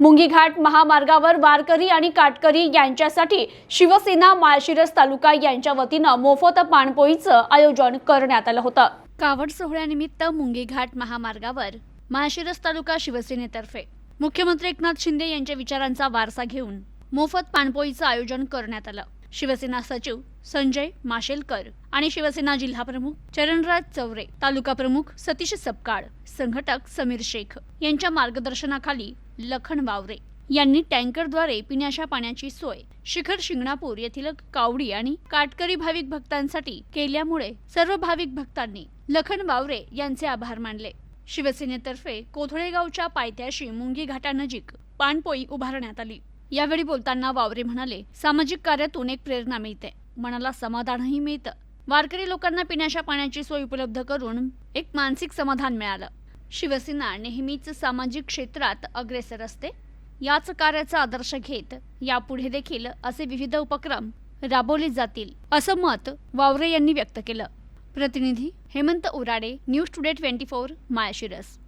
मुंगीघाट महामार्गावर वारकरी आणि काटकरी यांच्यासाठी शिवसेना माळशिरस तालुका यांच्या वतीनं मोफत पाणपोईचं आयोजन करण्यात आलं होतं. कावड सोहळ्यानिमित्त मुंगीघाट महामार्गावर माळशिरस तालुका शिवसेनेतर्फे मुख्यमंत्री एकनाथ शिंदे यांच्या विचारांचा वारसा घेऊन मोफत पाणपोईचं आयोजन करण्यात आलं. शिवसेना सचिव संजय माशेलकर आणि शिवसेना जिल्हा प्रमुख चरणराज चौरे तालुका प्रमुख सतीश सपकाळ संघटक समीर शेख यांच्या मार्गदर्शनाखाली लखन वावरे यांनी टँकरद्वारे पिण्याच्या पाण्याची सोय शिखर शिंगणापूर येथील कावडी आणि काटकरी भाविक भक्तांसाठी केल्यामुळे सर्व भाविक भक्तांनी लखन वावरे यांचे आभार मानले. शिवसेनेतर्फे कोथळेगावच्या पायथ्याशी मुंगी घाटानजीक पाणपोई उभारण्यात आली. यावेळी बोलताना वावरे म्हणाले सामाजिक कार्यातून एक प्रेरणा मिळते. मनाला समाधानही मिळतं. वारकरी लोकांना पिण्याच्या पाण्याची सोय उपलब्ध करून एक मानसिक समाधान मिळालं. शिवसेना नेहमीच सामाजिक क्षेत्रात अग्रेसर असते. याच कार्याचा आदर्श घेत यापुढे देखील असे विविध उपक्रम राबवले जातील असं मत वावरे यांनी व्यक्त केलं. प्रतिनिधी Hemant Urade news today twenty four Malshiras.